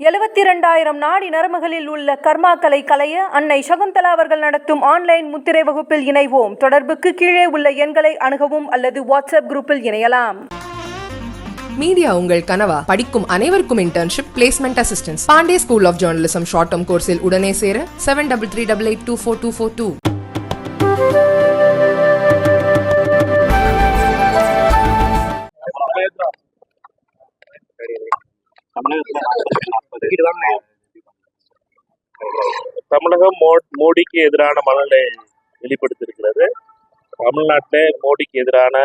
எழுபத்தி இரண்டாயிரம் நாடி நரம்புகளில் உள்ள கர்மாக்களை களைய அன்னை சகுந்தலா அவர்கள் நடத்தும் ஆன்லைன் முத்திரை வகுப்பில் இணைவோம். தொடர்புக்கு கீழே உள்ள எண்களை அணுகவும் அல்லது வாட்ஸ்அப் குரூப்பில் இணையலாம். மீடியா உங்கள் கனவா. படிக்கும் அனைவருக்கும் internship placement assistance Pondy school of journalism short term கோர்ஸில் உடனே சேர seven double three double eight two four two four two Tamilagam மோ மோடிக்கு எதிரான மனநிலை வெளிப்படுத்தியிருக்கிறது. தமிழ்நாட்டில் மோடிக்கு எதிரான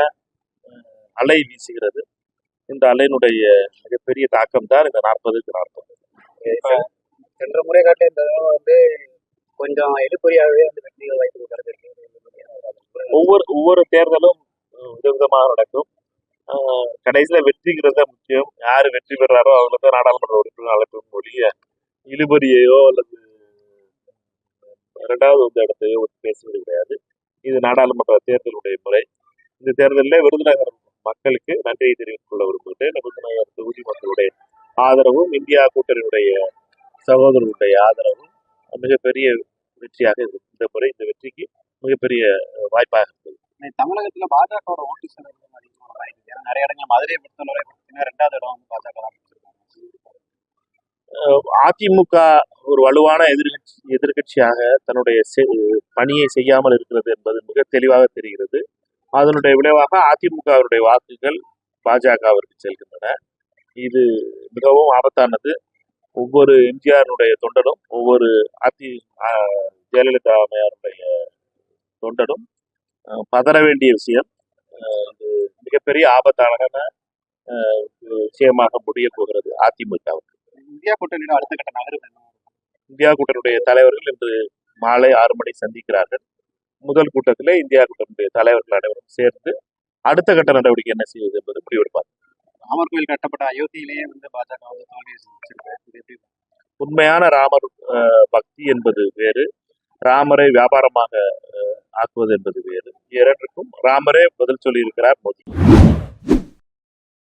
அலை வீசுகிறது. இந்த அலையினுடைய மிகப்பெரிய தாக்கம் தான் இந்த நாற்பதுக்கு நாற்பது. சென்ற முறை காட்டில இந்த வந்து கொஞ்சம் எழுப்பறியாகவே அந்த வெற்றிகள் வாய்ப்பு ஒவ்வொரு ஒவ்வொரு தேர்தலும் விதவிதமாக நடக்கும். கடைசியில வெற்றிங்கிறது தான் முக்கியம். யார் வெற்றி பெறாரோ அவங்க தான் நாடாளுமன்ற உறுப்பினர் அழைப்பும் ஒழிய இழுபறியையோ அல்லது இரண்டாவது வந்து இடத்தையோ வந்து பேசுவது கிடையாது. இது நாடாளுமன்ற தேர்தலுடைய முறை. இந்த தேர்தலில் விருதுநகர் மக்களுக்கு நன்றியை தெரிவித்துக் கொள்ள விரும்புகிறேன். விருதுநகர் தொகுதி மக்களுடைய ஆதரவும் இந்தியா கூட்டணியுடைய சகோதரர்களுடைய ஆதரவும் மிகப்பெரிய வெற்றியாக இருக்கும் இந்த முறை. இந்த வெற்றிக்கு மிகப்பெரிய வாய்ப்பாக இருக்குது தமிழகத்தில் தமிழகத்துல பாஜகவோட ஓட்டு நிறைய இடங்கள் மதுரையை பொறுத்தவரை பார்த்தீங்கன்னா ரெண்டாவது இடம் வந்து பாஜக தான் அதிமுக ஒரு வலுவான எதிர்கட்சி எதிர்கட்சியாக தன்னுடைய செ- பணியை செய்யாமல் இருக்கிறது என்பது மிக தெளிவாக தெரிகிறது. அதனுடைய விளைவாக அதிமுகவினுடைய வாக்குகள் பாஜகவிற்கு செல்கின்றன. இது மிகவும் ஆபத்தானது. ஒவ்வொரு எம்ஜிஆருடைய தொண்டனும் ஒவ்வொரு அதி ஜெயலலிதா அம்மையாருடைய தொண்டனும் பதற வேண்டிய விஷயம். இது மிகப்பெரிய ஆபத்தான விஷயமாக முடிய போகிறது அதிமுகவுக்கு. இந்தியா கூட்டணியோட அடுத்த கட்ட என்ன? இந்தியா கூட்டணியுடைய தலைவர்கள் இன்று மாலை ஆறு மணி சந்திக்கிறார்கள். முதல் கூட்டத்திலே இந்தியா கூட்டணியுடைய தலைவர்கள் அனைவரும் சேர்ந்து அடுத்த கட்ட நடவடிக்கை என்ன செய்வது என்பது முடிவெடுப்பார் ராமர் கோயில் கட்டப்பட்ட அயோத்தியிலேயே வந்து பாஜக வந்து தோல்வி உண்மையான ராமர் பக்தி என்பது வேறு. ராமரை வியாபாரமாக ஆக்குவது என்பது வேறு. இரண்டுக்கும் ராமரே பதில் சொல்லியிருக்கிறார் மோடி